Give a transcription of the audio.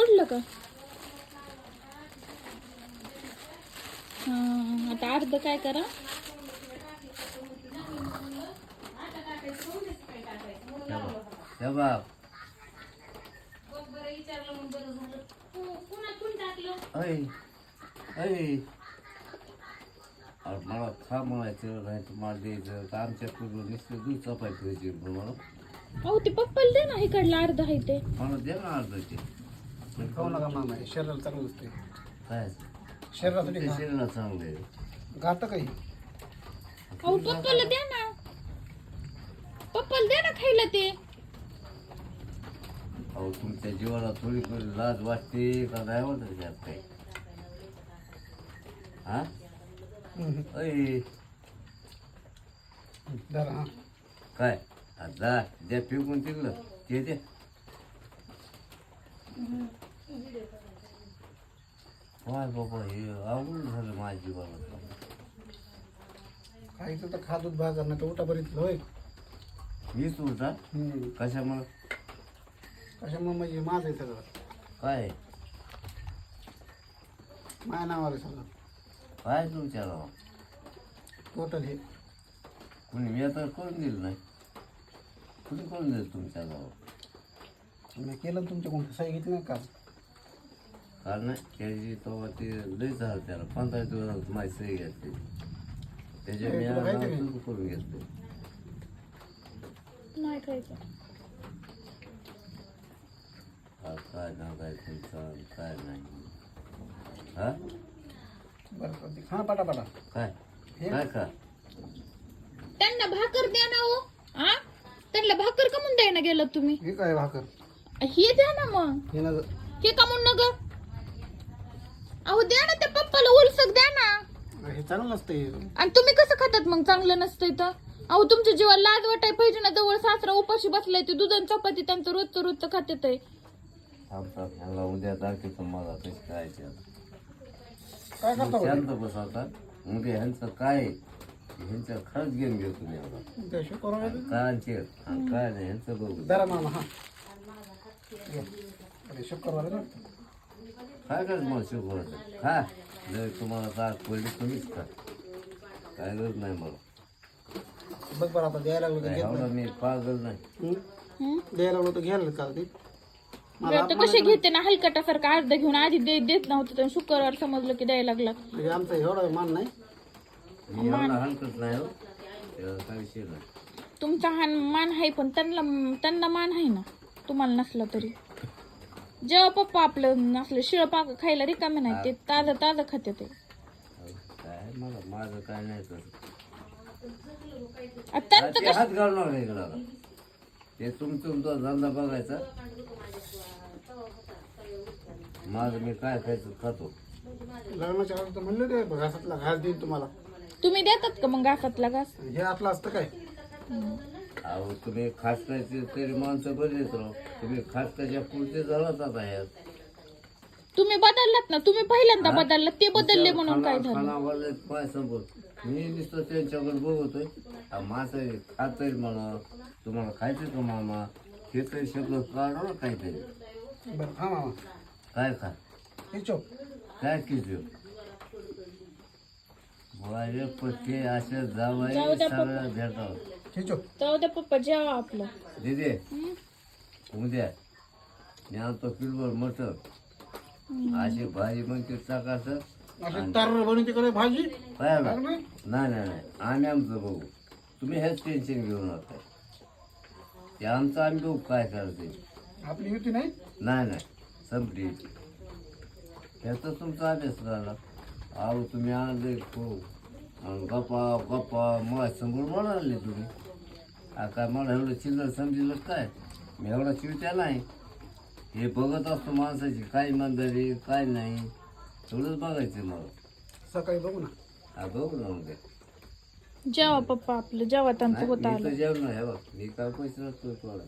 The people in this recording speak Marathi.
का? हा आता अर्ध काय करा? मला खा म्हणायचं नाही तर मला द्यायचं तर आमच्या पूर्वी नुसतं दूध चपाती ठेवायची मला अहो ते पप्पाला दे ना इकडला अर्ध आहे ते. मला द्या ना अर्ध ते. खाऊ नका मामा हे? शरीराला चांगलं असते काय शरीरासाठी. शरीराला चांगलं आहे घातक काही। अहो पप्पाला द्या ना। पप्पाला द्या ना खायला ते अहो तुमच्या जीवाला थोडी थोडी लाज वाटते का नाही वाटत त्यात काही हा? हा काय? आ, जा। द्या फेकून तिकडं. ते द्या काय बाबा हे अवघड झालं माझ्या जीवाला. खायचं तर खा दूध भाकर नाही तर उठा बरीच होय. मीच उलटा. कशामुळं? कशामुळे म्हणजे माझं आहे सगळं. काय माझ्या नावावर आहे सगळं. काय तुमच्या गावा टोटल हे. कोणी मी आता करून दिलं नाही. कुणी करून दिलं तुमच्या गावात मी केलं ना तुमच्याकडून सही घेतली नाही का कारण त्याची तेव्हा ते लई झालं त्याला पंधरा दिवस माझी सही घेतली. त्याच्या मी नावावर करून घेतलं. नाही खायचं हा, काय नाव काय तुमचं काय नाही. हा? बरं ते काय? हे? काय का त्यांना भाकर द्या ना हो. आ? त्यांना भाकर का म्हणून द्यायला गेलं तुम्ही. हे काय भाकर? हे द्या ना मग. हे ना हे का म्हणून ग. अहो द्या ना त्या पप्पाला उलसक द्या ना. हे चांगलं नसतं आणि तुम्ही कसं खातात मग? चांगलं नसतंय तर. अहो तुमच्या जीवाला लाज वाटाय पाहिजे ना. जवळ सासरा उपाशी बसलाय ते दुध आणि चपाती त्यांचं रोजचं रोजचं खात्यात आहे. ह्याला उद्या तारखेचं मला कशी करायचे आता. काय करता? शांत ह्यांचं काय? ह्यांचं खरंच गेम घेतो. मी आता काय नाही ह्यांचं बघू. जरा मामा हा. ये. अरे शुक्रवार आहे ना. काय करत मला शिकवायचं खा जर तुम्हाला ताक पडली तुम्हीच खा. काय गरज नाही मला. बघ बरं आता द्यायला लागलो तर काय घेत एवढा मी पागल नाही. हं? हम्म? द्यायला लागलो तर घ्यायला का तर कसे घेते ना हलकटासारखं अर्ध घेऊन आधी दे- देत नव्हतं तर शुक्रवार समजलं की द्यायला लागला. म्हणजे आमचा एवढा मान नाही. मी एवढा हलकत नाही हो. त्याला काय विषय नाही. तुमचा हा मान आहे पण त्यांना त्यांना मान आहे ना तुम्हाला नसला तरी. जेव्हा पप्पा आपलं असलं शिळ पाक खायला रिकामे नाही ते ताजं ताजं खाते ते. काय मला माझं काय नाही तर आता त्यांचं ते हात घालणार नाही इकडं. ते तुमचं तुमचा धंदा बघायचा. माझं मी काय खायचं खातो. लग्नाच्या वेळेस तर म्हणलं ते घासातला घास देईन तुम्हाला. तुम्ही देतात का मग घासातला घास? हे आपलं असतं काय? अहो तुम्ही खासकाचे तरी माणसं राव. तुम्ही खासकाच्या पुढचे झालाच आता यात तुम्ही बदललात ना तुम्ही पहिल्यांदा बदललात ते बदलले म्हणून काय झालं? खानावाले पाय संपत मी नुसतं त्यांच्याकडे बघतोय. आ, माझं खातोय म्हणा तुम्हाला खायचं का मामा? हे तरी शब्द काढा ना काहीतरी. बरं हा मामा. काय खा? काय किती वारे पट्टे असे जावाय जाऊ द्या सगळं भेटावं. पप्पा जेवा आपलं. दिदे हं? उद्या मी आणतो किलोभर मटर अशी भाजी टाकायचं तार बनवते भाजी. पायाला लागलं? नाही नाही. नाही आम्ही आमचं बघू. तुम्ही हेच टेन्शन घेऊ नका ते आमचं आम्ही बघू काय करायचं आपली युती नाही? नाही नाही. संपली ह्याचा तुमचा अभ्यास झाला. अहो तुम्ही आणले हो. आणि गप्पा गप्पा मला समोर म्हणाले तुम्ही. आ काय मला एवढं चिल्लर समजलं काय? मी एवढा चिवट्या नाही. हे बघत असतो माणसाची काय इमानदारी काय नाही. एवढंच बघायचं मला. सकाळी बघू ना. हा बघू ना उद्या जेवा पप्पा आपलं जेवा त्यांचं होत मी आलं. तर जेवण आहे बघ मी काय पैसे नसतो थोडा.